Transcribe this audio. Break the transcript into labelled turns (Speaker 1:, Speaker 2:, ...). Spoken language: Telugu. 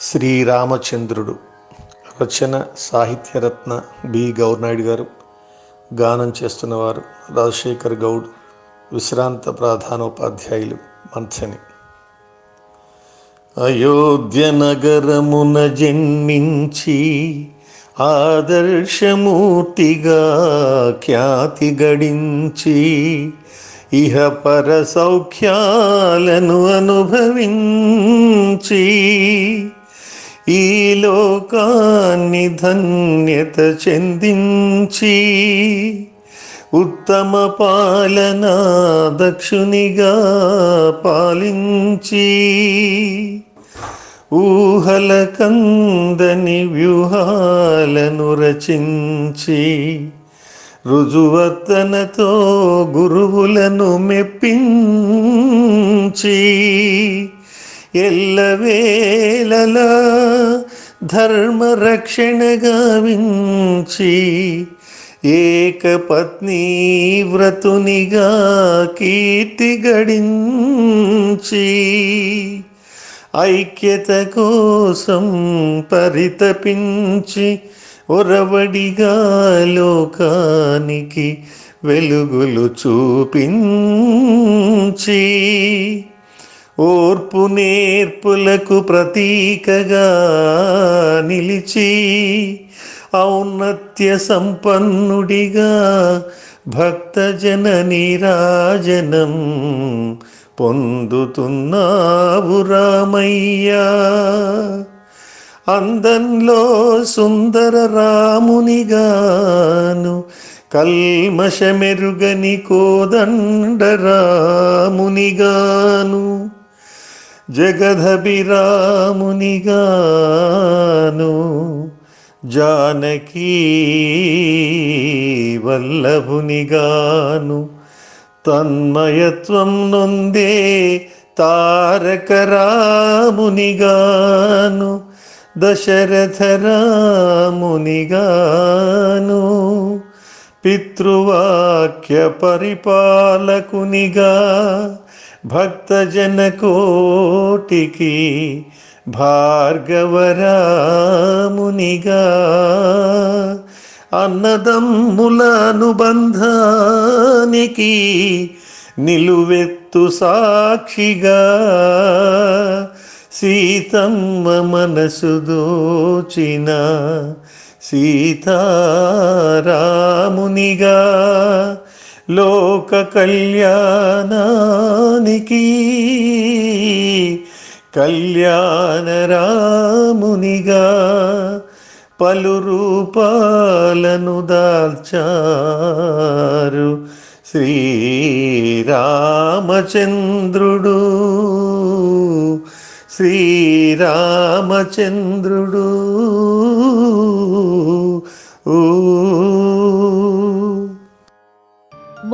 Speaker 1: శ్రీరామచంద్రుడు. రచన సాహిత్యరత్న బి. గౌర్నాయుడు గారు. గానం చేస్తున్నవారు రాజశేఖర్ గౌడ్. విశ్రాంత ప్రధానోపాధ్యాయులు మంథని. అయోధ్య నగరమున జన్మించి ఆదర్శమూర్తిగా ఖ్యాతి గడించి ఇహ పర సౌఖ్యాలను అనుభవించి ఈ లోకాన్ని ధన్యత చెందించి ఉత్తమ పాలన దక్షునిగా పాలించి ఊహల కందని వ్యూహాలను రచించి రుజువర్తనతో గురువులను మెప్పించి ఎల్లవేళలా ధర్మరక్షణ గావించి ఏకపత్ని వ్రతునిగా కీర్తి గడించి ఐక్యత కోసం పరితపించి ఒరవడిగా లోకానికి వెలుగులు చూపించి ఓర్పు నేర్పులకు ప్రతీకగా నిలిచి ఔన్నత్య సంపన్నుడిగా భక్తజన నీరాజనం పొందుతున్నావు రామయ్యా. అందంలో సుందర రామునిగాను కల్మషమెరుగని కోదండరామునిగాను జగదభిరామునిగాను జానకీ వల్లభునిగాను తన్మయత్వం నొందే తారకరామునిగాను దశరథరామునిగాను పితృవాక్య పరిపాలకునిగా భక్తజన కోటికి భార్గవరామునిగా అన్నదమ్ముల అనుబంధానికి నిలువెత్తు సాక్షిగా సీతమ్మ మనసు దోచిన సీతారామునిగా లోక కళ్యాణానికి కళ్యాణరామునిగా పలు రూపాలను దాల్చారు శ్రీరామచంద్రుడు. శ్రీరామచంద్రుడు.